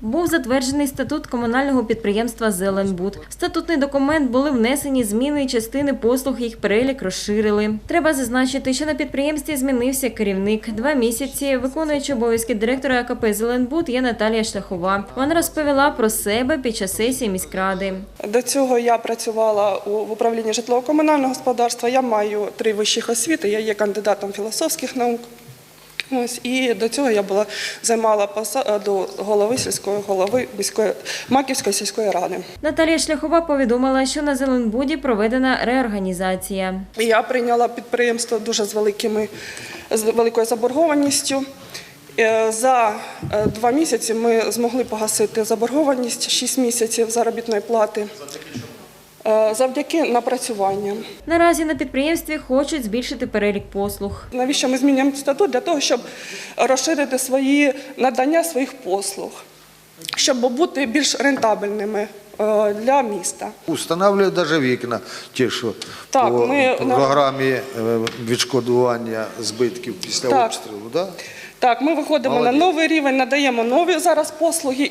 Був затверджений статут комунального підприємства Зеленбуд. Статутний документ були внесені зміни і частини послуг, їх перелік розширили. Треба зазначити, що на підприємстві змінився керівник. Два місяці виконуючи обов'язки директора АКП Зеленбуд є Наталія Шляхова. Вона розповіла про себе під час сесії міськради. До цього я працювала в управлінні житлово-комунального господарства. Я маю три вищих освіти. Я є кандидатом філософських наук. Ось і до цього я була займала посаду голови сільської голови міської Маківської сільської ради. Наталія Шляхова повідомила, що на Зеленбуді проведена реорганізація. Я прийняла підприємство дуже з великими з великою заборгованістю. Е, За е, два місяці ми змогли погасити заборгованість 6 місяців заробітної плати Е, завдяки напрацюванням. Наразі на підприємстві хочуть збільшити перелік послуг. Навіщо ми змінюємо статут? Для того, щоб розширити свої надання своїх послуг, щоб бути більш рентабельними е, для міста. Устанавливають навіть вікна, ті, що Так, по ми програмі е, відшкодування збитків після Так. обстрілу. Да? Так, ми виходимо Молодець. на новий рівень, надаємо нові зараз послуги